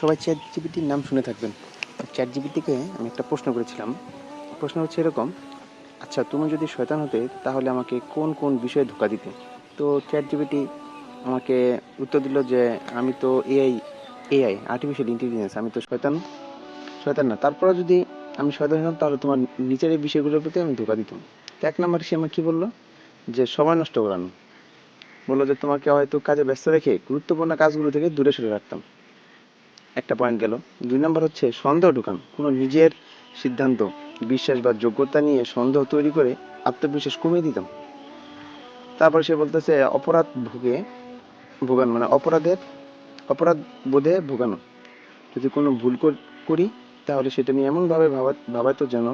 সবাই চ্যাট জিপিটির নাম শুনে থাকবেন। চ্যাট জিপিটিকে আমি একটা প্রশ্ন করেছিলাম। প্রশ্ন হচ্ছে এরকম আচ্ছা তুমি যদি শয়তান হতে, তাহলে আমাকে কোন কোন বিষয়ে ধোকা দিতে? তো চ্যাট জিপিটি আমাকে উত্তর দিল যে, আমি তো এআই এআই আর্টিফিশিয়াল ইন্টেলিজেন্স আমি তো শয়তান শয়তান না। তারপরে যদি আমি শয়তান হতাম, তাহলে তোমার নিচের এই বিষয়গুলোর প্রতি আমি ধোকা দিতাম। তো এক নম্বর সে আমার কী বলল? যে, সময় নষ্ট করানো। বলল যে, তোমাকে হয়তো কাজে ব্যস্ত রেখে গুরুত্বপূর্ণ কাজগুলো থেকে দূরে সরে রাখতাম। একটা পয়েন্ট গেল। দুই নম্বর হচ্ছে সন্দেহ ঢুকান। কোনো নিজের সিদ্ধান্ত, বিশ্বাস বা যোগ্যতা নিয়ে সন্দেহ তৈরি করে আত্মবিশ্বাস কমিয়ে দিতাম তারপর সে বলতেছে, অপরাধ ভুগে ভোগানো মানে অপরাধের, অপরাধ বোধে ভোগানো। যদি কোনো ভুল করি তাহলে সেটা নিয়ে এমনভাবে ভাবা ভাবাতো যেন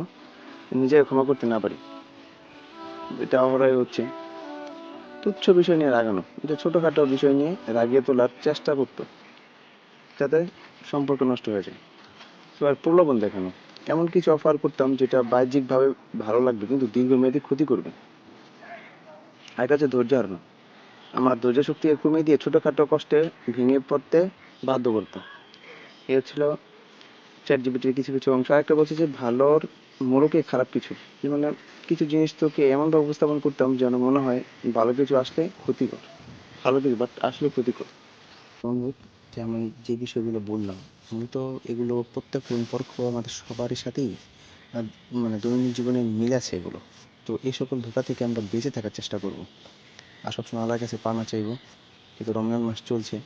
নিজেকে ক্ষমা করতে না পারি। এটা অপরাধ হচ্ছে। তুচ্ছ বিষয় নিয়ে রাগানো। এটা ছোটখাটো বিষয় নিয়ে রাগিয়ে তোলার চেষ্টা করতো। যাতে সম্পর্ক নষ্ট হয়ে যায়। আর প্রলোভন দেখানো। এমন কিছু অফার করতাম যেটা বাহ্যিকভাবে ভালো লাগবে কিন্তু দীর্ঘমেয়াদী ক্ষতি করবে। আর হচ্ছে ধৈর্য হারানো। আমার ধৈর্য শক্তি কমিয়ে দিয়ে ছোটখাটো কষ্টে ভেঙে পড়তে বাধ্য করতাম। এই হচ্ছিল চ্যাট জিপিটির কিছু কিছু অংশ। আরেকটা বলছে যে, ভালোর মোড়কে খারাপ কিছু। যেমন কিছু জিনিস তোকে এমনভাবে উপস্থাপন করতাম যেন মনে হয় ভালো কিছু আসলে ক্ষতিকর। ভালো কিছু বাট আসলে ক্ষতিকর। বন্ধু যে আমি যে বিষয়গুলো বললাম, আমি তো এগুলো প্রত্যেক সম্পর্ক আমাদের সবারই সাথেই মানে দৈনন্দিন জীবনে মিল আছে এগুলো। তো এই সকল ধোকা থেকে আমরা বেঁচে থাকার চেষ্টা করব। আর সবসময় আল্লাহর কাছে পানা চাইব। যেহেতু রমজান মাস চলছে